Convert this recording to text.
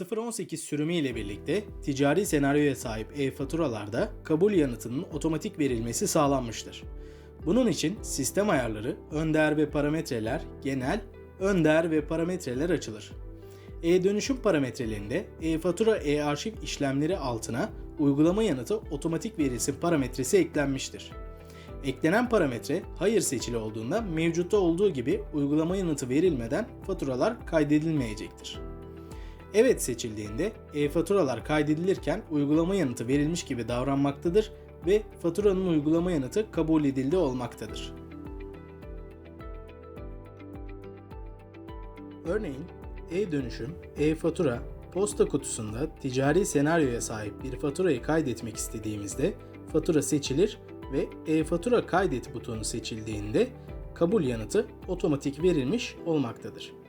018 sürümü ile birlikte ticari senaryoya sahip e-faturalarda kabul yanıtının otomatik verilmesi sağlanmıştır. Bunun için sistem ayarları, ön değer ve parametreler, genel, ön değer ve parametreler açılır. E-dönüşüm parametrelerinde e-fatura e-arşiv işlemleri altına uygulama yanıtı otomatik verilsin parametresi eklenmiştir. Eklenen parametre hayır seçili olduğunda mevcutta olduğu gibi uygulama yanıtı verilmeden faturalar kaydedilmeyecektir. Evet seçildiğinde e-faturalar kaydedilirken uygulama yanıtı verilmiş gibi davranmaktadır ve faturanın uygulama yanıtı kabul edildi olmaktadır. Örneğin e-dönüşüm, e-fatura, posta kutusunda ticari senaryoya sahip bir faturayı kaydetmek istediğimizde fatura seçilir ve e-fatura kaydet butonu seçildiğinde kabul yanıtı otomatik verilmiş olmaktadır.